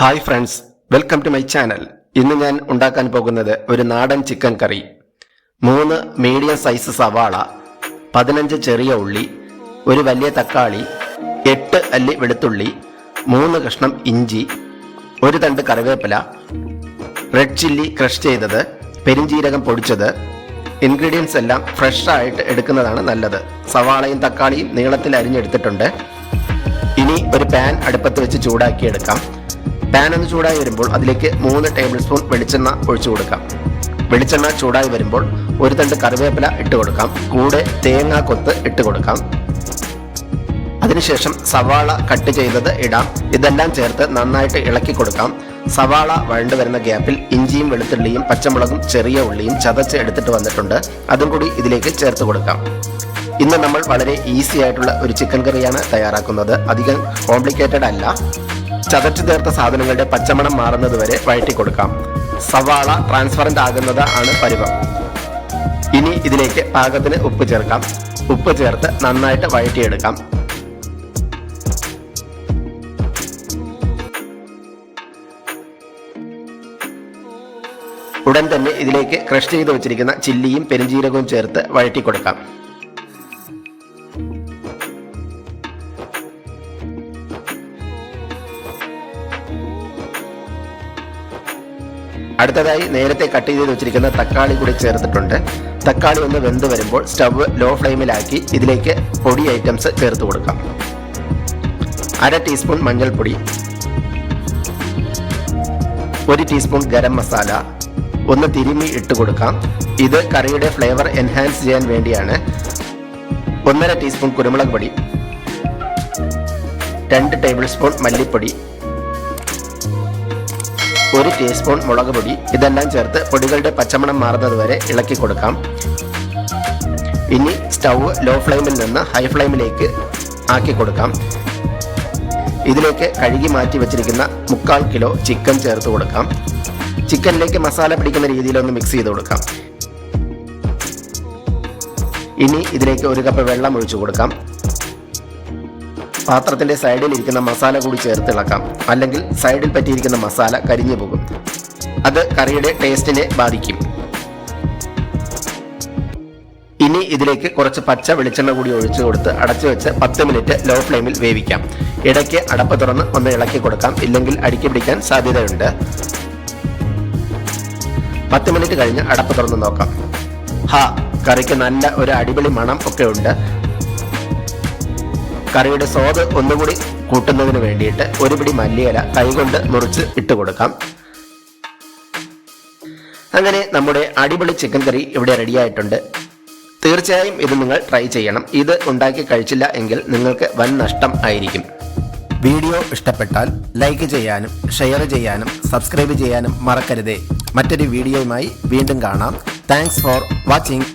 Hi friends welcome to my channel ഇന്ന് ഞാൻ ഉണ്ടാക്കാൻ പോകുന്നത് ഒരു നാടൻ ചിക്കൻ കറി മൂന്ന് മീഡിയം സൈസ് സവാള പതിനഞ്ച് ചെറിയ ഉള്ളി ഒരു വലിയ തക്കാളി എട്ട് അല്ലി വെളുത്തുള്ളി മൂന്ന് കഷ്ണം ഇഞ്ചി ഒരു തണ്ട് കറിവേപ്പില റെഡ് ചില്ലി ക്രഷ് ചെയ്തത് പെരിഞ്ചീരകം പൊടിച്ചത് ഇൻഗ്രീഡിയൻസ് എല്ലാം ഫ്രഷ് ആയിട്ട് എടുക്കുന്നതാണ് നല്ലത്. സവാളയും തക്കാളിയും നീളത്തിൽ അരിഞ്ഞെടുത്തിട്ടുണ്ട്. ഇനി ഒരു പാൻ അടുപ്പത്ത് വെച്ച് ചൂടാക്കി എടുക്കാം പാൻ ഒന്ന് ചൂടായി വരുമ്പോൾ അതിലേക്ക് മൂന്ന് ടേബിൾ സ്പൂൺ വെളിച്ചെണ്ണ ഒഴിച്ചു കൊടുക്കാം. വെളിച്ചെണ്ണ ചൂടായി വരുമ്പോൾ ഒരു തണ്ട് കറിവേപ്പില ഇട്ട് കൊടുക്കാം. കൂടെ തേങ്ങ കൊത്ത് ഇട്ട് കൊടുക്കാം. അതിനുശേഷം സവാള കട്ട് ചെയ്തത് ഇടാം. ഇതെല്ലാം ചേർത്ത് നന്നായിട്ട് ഇളക്കി കൊടുക്കാം. സവാള വഴണ്ടു വരുന്ന ഗ്യാപ്പിൽ ഇഞ്ചിയും വെളുത്തുള്ളിയും പച്ചമുളകും ചെറിയ ഉള്ളിയും ചതച്ച് എടുത്തിട്ട് വന്നിട്ടുണ്ട്. അതും കൂടി ഇതിലേക്ക് ചേർത്ത് കൊടുക്കാം. ഇന്ന് നമ്മൾ വളരെ ഈസി ആയിട്ടുള്ള ഒരു ചിക്കൻ കറിയാണ് തയ്യാറാക്കുന്നത്. അധികം കോംപ്ലിക്കേറ്റഡ് അല്ല. ചതച്ചു ചേർത്ത സാധനങ്ങളുടെ പച്ചമണം മാറുന്നത് വരെ വഴറ്റി കൊടുക്കാം. സവാള ട്രാൻസ്പറന്റ് ആകുന്നത് ആണ് പരുവം. ഇനി ഇതിലേക്ക് പാകത്തിന് ഉപ്പ് ചേർക്കാം. ഉപ്പ് ചേർത്ത് നന്നായിട്ട് വഴറ്റിയെടുക്കാം. ഉടൻ തന്നെ ഇതിലേക്ക് ക്രഷ് ചെയ്ത് വെച്ചിരിക്കുന്ന ചില്ലിയും പെരുംജീരകവും ചേർത്ത് വഴറ്റി കൊടുക്കാം അടുത്തതായി നേരത്തെ കട്ട് ചെയ്ത് വെച്ചിരിക്കുന്ന തക്കാളി കൂടി ചേർത്തിട്ടുണ്ട്. തക്കാളി ഒന്ന് വെന്ത് വരുമ്പോൾ സ്റ്റവ് ലോ ഫ്ലെയിമിലാക്കി ഇതിലേക്ക് പൊടി ഐറ്റംസ് ചേർത്ത് കൊടുക്കാം. അര ടീസ്പൂൺ മഞ്ഞൾപ്പൊടി. ഒരു ടീസ്പൂൺ ഗരം മസാല. ഒന്ന് തിരുമ്മി ഇട്ട് കൊടുക്കാം. ഇത് കറിയുടെ ഫ്ലേവർ എൻഹാൻസ് ചെയ്യാൻ വേണ്ടിയാണ്. ഒന്നര ടീസ്പൂൺ കുരുമുളക് പൊടി. രണ്ട് ടേബിൾ സ്പൂൺ മല്ലിപ്പൊടി. ഒരു ടീസ്പൂൺ മുളക് പൊടി. ഇതെല്ലാം ചേർത്ത് പൊടികളുടെ പച്ചമണം മാറുന്നത് വരെ ഇളക്കി കൊടുക്കാം. ഇനി സ്റ്റൗ ലോ ഫ്ലെയിമിൽ നിന്ന് ഹൈ ഫ്ലെയിമിലേക്ക് ആക്കി കൊടുക്കാം. ഇതിലേക്ക് കഴുകി മാറ്റി വെച്ചിരിക്കുന്ന മുക്കാൽ കിലോ ചിക്കൻ ചേർത്ത് കൊടുക്കാം. ചിക്കനിലേക്ക് മസാല പിടിക്കുന്ന രീതിയിലൊന്ന് മിക്സ് ചെയ്ത് കൊടുക്കാം. ഇനി ഇതിലേക്ക് ഒരു കപ്പ് വെള്ളം ഒഴിച്ചു കൊടുക്കാം. പാത്രത്തിന്റെ സൈഡിൽ ഇരിക്കുന്ന മസാല കൂടി ചേർത്ത് ഇളക്കാം അല്ലെങ്കിൽ സൈഡിൽ പറ്റിയിരിക്കുന്ന മസാല കരിഞ്ഞു പോകും. അത് കറിയുടെ ടേസ്റ്റിനെ ബാധിക്കും. ഇനി ഇതിലേക്ക് കുറച്ച് പച്ച വെളിച്ചെണ്ണ കൂടി ഒഴിച്ചു കൊടുത്ത് അടച്ചു വെച്ച് പത്ത് മിനിറ്റ് ലോ ഫ്ലെയിമിൽ വേവിക്കാം. ഇടയ്ക്ക് അടപ്പ് തുറന്ന് ഒന്ന് ഇളക്കി കൊടുക്കാം. ഇല്ലെങ്കിൽ അടുക്കി പിടിക്കാൻ സാധ്യതയുണ്ട്. പത്ത് മിനിറ്റ് കഴിഞ്ഞ് അടപ്പ് തുറന്ന് നോക്കാം. ഹാ കറിക്ക് നല്ല ഒരു അടിപൊളി മണം ഒക്കെ ഉണ്ട്. കറിയുടെ സ്വാദ് ഒന്നുകൂടി കൂട്ടുന്നതിന് വേണ്ടിയിട്ട് ഒരു പിടി മല്ലിയില കൈകൊണ്ട് മുറിച്ച് ഇട്ട് കൊടുക്കാം. അങ്ങനെ നമ്മുടെ അടിപൊളി ചിക്കൻ കറി ഇവിടെ റെഡിയായിട്ടുണ്ട് തീർച്ചയായും ഇത് നിങ്ങൾ ട്രൈ ചെയ്യണം. ഇത് ഉണ്ടാക്കി കഴിച്ചില്ല എങ്കിൽ നിങ്ങൾക്ക് വൻ നഷ്ടം ആയിരിക്കും. വീഡിയോ ഇഷ്ടപ്പെട്ടാൽ ലൈക്ക് ചെയ്യാനും ഷെയർ ചെയ്യാനും സബ്സ്ക്രൈബ് ചെയ്യാനും മറക്കരുതേ. മറ്റൊരു വീഡിയോയുമായി വീണ്ടും കാണാം. Thanks for watching